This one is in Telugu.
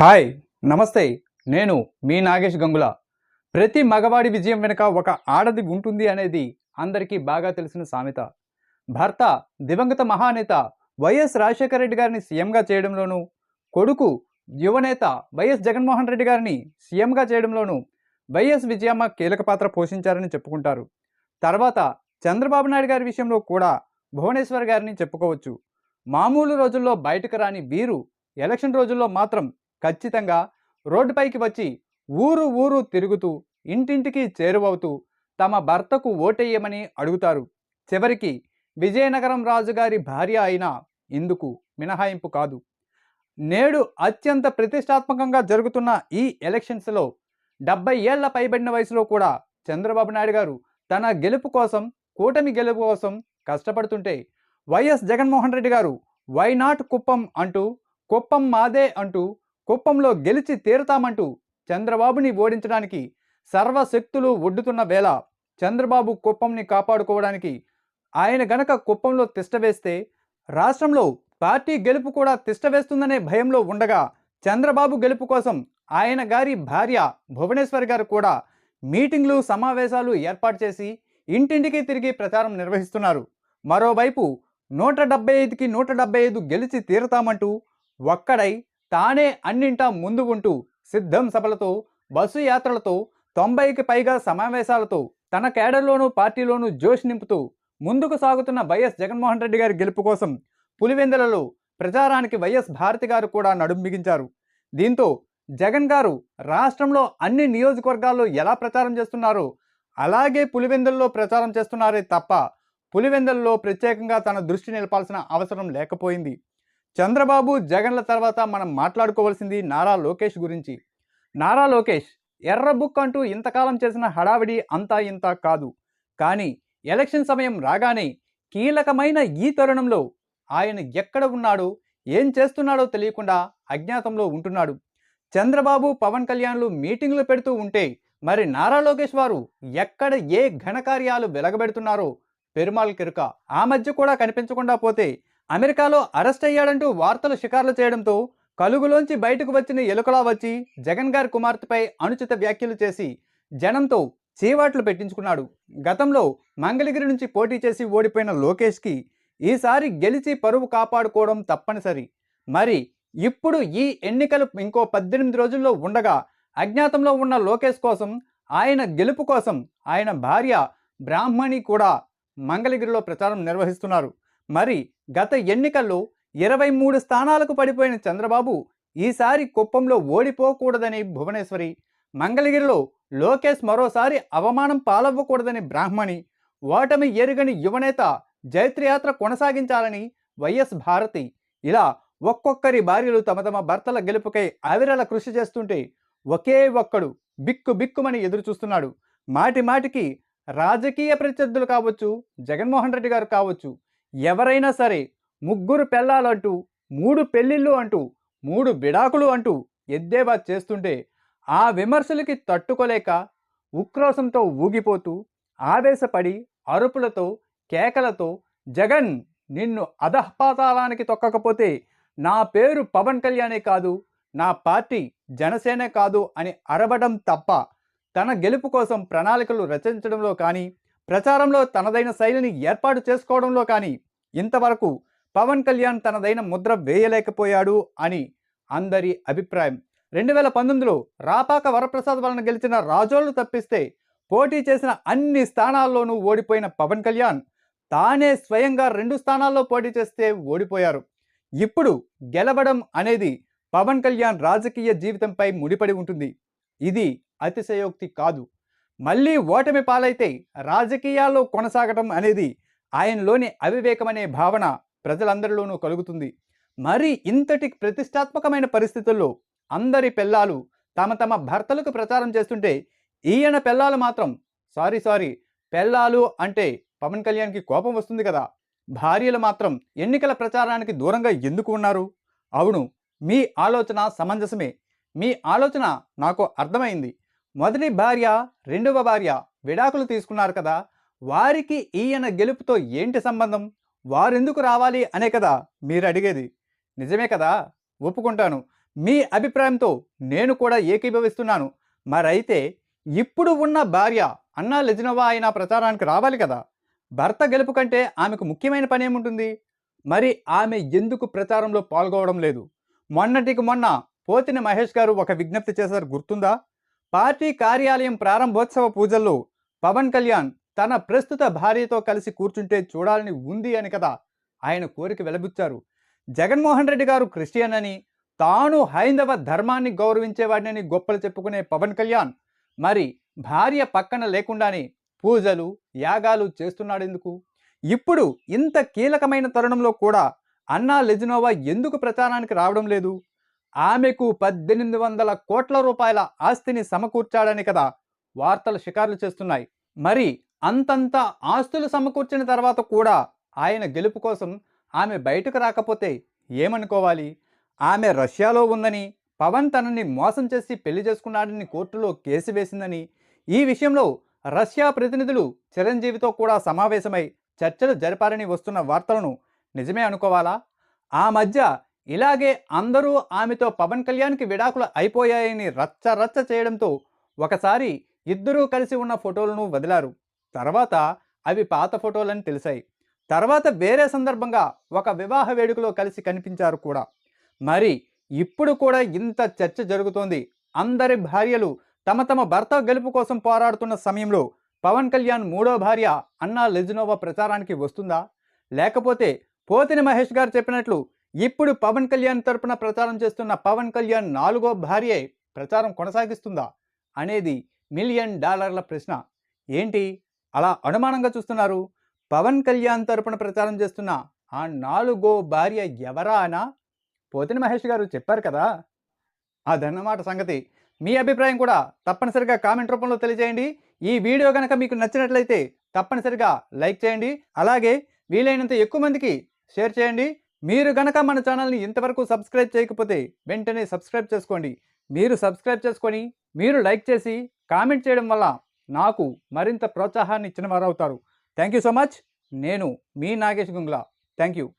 హాయ్ నమస్తే. నేను మీ నాగేష్ గంగుల. ప్రతి మగవాడి విజయం వెనుక ఒక ఆడది ఉంటుంది అనేది అందరికీ బాగా తెలిసిన సామెత. భర్త దివంగత మహానేత వైఎస్ రాజశేఖర రెడ్డి గారిని సీఎంగా చేయడంలోనూ కొడుకు యువనేత వైఎస్ జగన్మోహన్ రెడ్డి గారిని సీఎంగా చేయడంలోనూ వైఎస్ విజయమ్మ కీలక పాత్ర పోషించారని చెప్పుకుంటారు. తర్వాత చంద్రబాబు నాయుడు గారి విషయంలో కూడా భువనేశ్వర్ గారిని చెప్పుకోవచ్చు. మామూలు రోజుల్లో బయటకు రాని వీరు ఎలక్షన్ రోజుల్లో మాత్రం ఖచ్చితంగా రోడ్డుపైకి వచ్చి ఊరు ఊరు తిరుగుతూ ఇంటింటికి చేరువవుతూ తమ భర్తకు ఓటేయమని అడుగుతారు. చివరికి విజయనగరం రాజుగారి భార్య అయినా ఇందుకు మినహాయింపు కాదు. నేడు అత్యంత ప్రతిష్టాత్మకంగా జరుగుతున్న ఈ ఎలక్షన్స్లో డెబ్బై ఏళ్ళ పైబడిన వయసులో కూడా చంద్రబాబు నాయుడు గారు తన గెలుపు కోసం కూటమి గెలుపు కోసం కష్టపడుతుంటే వైఎస్ జగన్మోహన్ రెడ్డి గారు వైనాట్ కుప్పం అంటూ కుప్పం మాదే అంటూ కుప్పంలో గెలిచి తీరుతామంటూ చంద్రబాబుని ఓడించడానికి సర్వశక్తులు ఒడ్డుతున్న వేళ చంద్రబాబు కుప్పంని కాపాడుకోవడానికి ఆయన గనక కుప్పంలో తిష్టవేస్తే రాష్ట్రంలో పార్టీ గెలుపు కూడా తిష్టవేస్తుందనే భయంలో ఉండగా చంద్రబాబు గెలుపు కోసం ఆయన గారి భార్య భువనేశ్వర్ గారు కూడా మీటింగ్లు సమావేశాలు ఏర్పాటు చేసి ఇంటింటికి తిరిగి ప్రచారం నిర్వహిస్తున్నారు. మరోవైపు నూట డెబ్బై ఐదుకి నూట డెబ్బై ఐదు గెలిచి తీరుతామంటూ ఒక్కడై తానే అన్నింటా ముందు ఉంటూ సిద్ధం సభలతో బస్సు యాత్రలతో తొంభైకి పైగా సమావేశాలతో తన కేడర్లోనూ పార్టీలోనూ జోష్ నింపుతూ ముందుకు సాగుతున్న వైఎస్ జగన్మోహన్ రెడ్డి గారి గెలుపు కోసం పులివెందులలో ప్రచారానికి వైఎస్ భారతి గారు కూడా నడుం బిగించారు. దీంతో జగన్ గారు రాష్ట్రంలో అన్ని నియోజకవర్గాల్లో ఎలా ప్రచారం చేస్తున్నారో అలాగే పులివెందుల్లో ప్రచారం చేస్తున్నారే తప్ప పులివెందుల్లో ప్రత్యేకంగా తన దృష్టి నిలపాల్సిన అవసరం లేకపోయింది. చంద్రబాబు జగన్ల తర్వాత మనం మాట్లాడుకోవాల్సింది నారా లోకేష్ గురించి. నారా లోకేష్ ఎర్ర బుక్ అంటూ ఇంతకాలం చేసిన హడావిడి అంతా ఇంత కాదు. కానీ ఎలక్షన్ సమయం రాగానే కీలకమైన ఈ తరుణంలో ఆయన ఎక్కడ ఉన్నాడో ఏం చేస్తున్నాడో తెలియకుండా అజ్ఞాతంలో ఉంటున్నాడు. చంద్రబాబు పవన్ కళ్యాణ్లు మీటింగ్లు పెడుతూ ఉంటే మరి నారా లోకేష్ వారు ఎక్కడ ఏ ఘనకార్యాలు వెలగబెడుతున్నారో పెరుమాళ్ కిరుక ఆ మధ్య కూడా కనిపించకుండా పోతే అమెరికాలో అరెస్ట్ అయ్యాడంటూ వార్తలు షికార్లు చేయడంతో కలుగులోంచి బయటకు వచ్చిన ఎలుకలా వచ్చి జగన్ గారి కుమార్తెపై అనుచిత వ్యాఖ్యలు చేసి జనంతో చీవాట్లు పెట్టించుకున్నాడు. గతంలో మంగళగిరి నుంచి పోటీ చేసి ఓడిపోయిన లోకేష్కి ఈసారి గెలిచి పరువు కాపాడుకోవడం తప్పనిసరి. మరి ఇప్పుడు ఈ ఎన్నికలు ఇంకో పద్దెనిమిది రోజుల్లో ఉండగా అజ్ఞాతంలో ఉన్న లోకేష్ కోసం ఆయన గెలుపు కోసం ఆయన భార్య బ్రాహ్మణి కూడా మంగళగిరిలో ప్రచారం నిర్వహిస్తున్నారు. మరి గత ఎన్నికల్లో ఇరవై మూడు స్థానాలకు పడిపోయిన చంద్రబాబు ఈసారి కుప్పంలో ఓడిపోకూడదని భువనేశ్వరి మంగళగిరిలో లోకేష్ మరోసారి అవమానం పాలవ్వకూడదని బ్రాహ్మణి ఓటమి ఎరుగని యువనేత జైత్రయాత్ర కొనసాగించాలని వైఎస్ భారతి. ఇలా ఒక్కొక్కరి భార్యలు తమ తమ భర్తల గెలుపుకై ఆవిరల కృషి చేస్తుంటే ఒకే ఒక్కడు బిక్కు బిక్కుమని ఎదురు చూస్తున్నాడు మాటి మాటికి రాజకీయ ప్రత్యర్థులు కావచ్చు జగన్మోహన్ రెడ్డి గారు కావచ్చు ఎవరైనా సరే ముగ్గురు పెళ్ళాలంటూ మూడు పెళ్ళిళ్ళు అంటూ మూడు బిడాకులు అంటూ ఎద్దేవా చేస్తుంటే ఆ విమర్శలకి తట్టుకోలేక ఉక్రోషంతో ఊగిపోతూ ఆవేశపడి అరుపులతో కేకలతో జగన్ నిన్ను అధఃపాతాళానికి తొక్కకపోతే నా పేరు పవన్ కళ్యాణే కాదు నా పార్టీ జనసేనే కాదు అని అరవడం తప్ప తన గెలుపు కోసం ప్రణాళికలు రచించడంలో కానీ ప్రచారంలో తనదైన శైలిని ఏర్పాటు చేసుకోవడంలో కానీ ఇంతవరకు పవన్ కళ్యాణ్ తనదైన ముద్ర వేయలేకపోయాడు అని అందరి అభిప్రాయం. రెండు వేల పంతొమ్మిదిలో రాపాక వరప్రసాద్ వలన గెలిచిన రాజోళ్ళు తప్పిస్తే పోటీ చేసిన అన్ని స్థానాల్లోనూ ఓడిపోయిన పవన్ కళ్యాణ్ తానే స్వయంగా రెండు స్థానాల్లో పోటీ చేస్తే ఓడిపోయారు. ఇప్పుడు గెలవడం అనేది పవన్ కళ్యాణ్ రాజకీయ జీవితంపై ముడిపడి ఉంటుంది. ఇది అతిశయోక్తి కాదు. మళ్ళీ ఓటమి పాలైతే రాజకీయాల్లో కొనసాగటం అనేది ఆయనలోని అవివేకమనే భావన ప్రజలందరిలోనూ కలుగుతుంది. మరి ఇంతటి ప్రతిష్టాత్మకమైన పరిస్థితుల్లో అందరి పెళ్ళాలు తమ తమ భర్తలకు ప్రచారం చేస్తుంటే ఈయన పెళ్ళాలు మాత్రం సారీ సారీ పెళ్ళాలు అంటే పవన్ కళ్యాణ్కి కోపం వస్తుంది కదా. భార్యలు మాత్రం ఎన్నికల ప్రచారానికి దూరంగా ఎందుకు ఉన్నారు? అవును మీ ఆలోచన సమంజసమే. మీ ఆలోచన నాకు అర్థమైంది. మొదటి భార్య రెండవ భార్య విడాకులు తీసుకున్నారు కదా. వారికి ఈయన గెలుపుతో ఏంటి సంబంధం? వారెందుకు రావాలి అనే కదా మీరు అడిగేది నిజమే కదా? ఒప్పుకుంటాను. మీ అభిప్రాయంతో నేను కూడా ఏకీభవిస్తున్నాను. మరైతే ఇప్పుడు ఉన్న భార్య అన్నా లెజినోవా అయినా ప్రచారానికి రావాలి కదా? భర్త గెలుపు కంటే ఆమెకు ముఖ్యమైన పని ఏముంటుంది? మరి ఆమె ఎందుకు ప్రచారంలో పాల్గొవడం లేదు? మొన్నటికి మొన్న పోతిన మహేష్ గారు ఒక విజ్ఞప్తి చేశారు గుర్తుందా? పార్టీ కార్యాలయం ప్రారంభోత్సవ పూజల్లో పవన్ కళ్యాణ్ తన ప్రస్తుత భార్యతో కలిసి కూర్చుంటే చూడాలని ఉంది అని కదా ఆయన కోరిక వెలబుచ్చారు. జగన్మోహన్ రెడ్డి గారు క్రిస్టియన్ అని తాను హైందవ ధర్మాన్ని గౌరవించేవాడిని గొప్పలు చెప్పుకునే పవన్ కళ్యాణ్ మరి భార్య పక్కన లేకుండానే పూజలు యాగాలు చేస్తున్నాడెందుకు? ఇప్పుడు ఇంత కీలకమైన తరుణంలో కూడా అన్నా లెజినోవా ఎందుకు ప్రచారానికి రావడం లేదు? ఆమెకు పద్దెనిమిది వందల కోట్ల రూపాయల ఆస్తిని సమకూర్చాడని కదా వార్తలు షికార్లు చేస్తున్నాయి. మరి అంతంత ఆస్తులు సమకూర్చిన తర్వాత కూడా ఆయన గెలుపు కోసం ఆమె బయటకు రాకపోతే ఏమనుకోవాలి? ఆమె రష్యాలో ఉందని పవన్ తనని మోసం చేసి పెళ్ళి చేసుకున్నాడని కోర్టులో కేసు వేసిందని ఈ విషయంలో రష్యా ప్రతినిధులు చిరంజీవితో కూడా సమావేశమై చర్చలు జరిపారని వస్తున్న వార్తలను నిజమే అనుకోవాలా? ఆ మధ్య ఇలాగే అందరూ ఆమెతో పవన్ కళ్యాణ్కి విడాకులు అయిపోయాయని రచ్చ రచ్చ చేయడంతో ఒకసారి ఇద్దరూ కలిసి ఉన్న ఫోటోలను వదిలారు. తర్వాత అవి పాత ఫోటోలని తెలిసాయి. తర్వాత వేరే సందర్భంగా ఒక వివాహ వేడుకలో కలిసి కనిపించారు కూడా. మరి ఇప్పుడు కూడా ఇంత చర్చ జరుగుతోంది. అందరి భార్యలు తమ తమ భర్త గెలుపు కోసం పోరాడుతున్న సమయంలో పవన్ కళ్యాణ్ మూడో భార్య అన్నా లెజినోవా ప్రచారానికి వస్తుందా? లేకపోతే పోతిని మహేష్ గారు చెప్పినట్లు ఇప్పుడు పవన్ కళ్యాణ్ తరపున ప్రచారం చేస్తున్న పవన్ కళ్యాణ్ నాలుగో భార్యే ప్రచారం కొనసాగిస్తుందా? అనేది మిలియన్ డాలర్ల ప్రశ్న. ఏంటి? అలా అనుమానంగా చూస్తున్నారు. పవన్ కళ్యాణ్ తరపున ప్రచారం చేస్తున్న ఆ నాలుగో భార్య ఎవరా అనా? పోతిన మహేష్ గారు చెప్పారు కదా. అదన్నమాట సంగతి. మీ అభిప్రాయం కూడా తప్పనిసరిగా కామెంట్ రూపంలో తెలియజేయండి. ఈ వీడియో కనుక మీకు నచ్చినట్లయితే తప్పనిసరిగా లైక్ చేయండి. అలాగే వీలైనంత ఎక్కువ మందికి షేర్ చేయండి. మీరు గనక మన ఛానల్ని ఇంతవరకు సబ్స్క్రైబ్ చేయకపోతే వెంటనే సబ్స్క్రైబ్ చేసుకోండి. మీరు సబ్స్క్రైబ్ చేసుకొని మీరు లైక్ చేసి కామెంట్ చేయడం వల్ల నాకు మరింత ప్రోత్సాహాన్ని ఇచ్చిన వారు అవుతారు థ్యాంక్ యూ సో మచ్. నేను మీ నాగేష్ గుంగ్లా. Thank you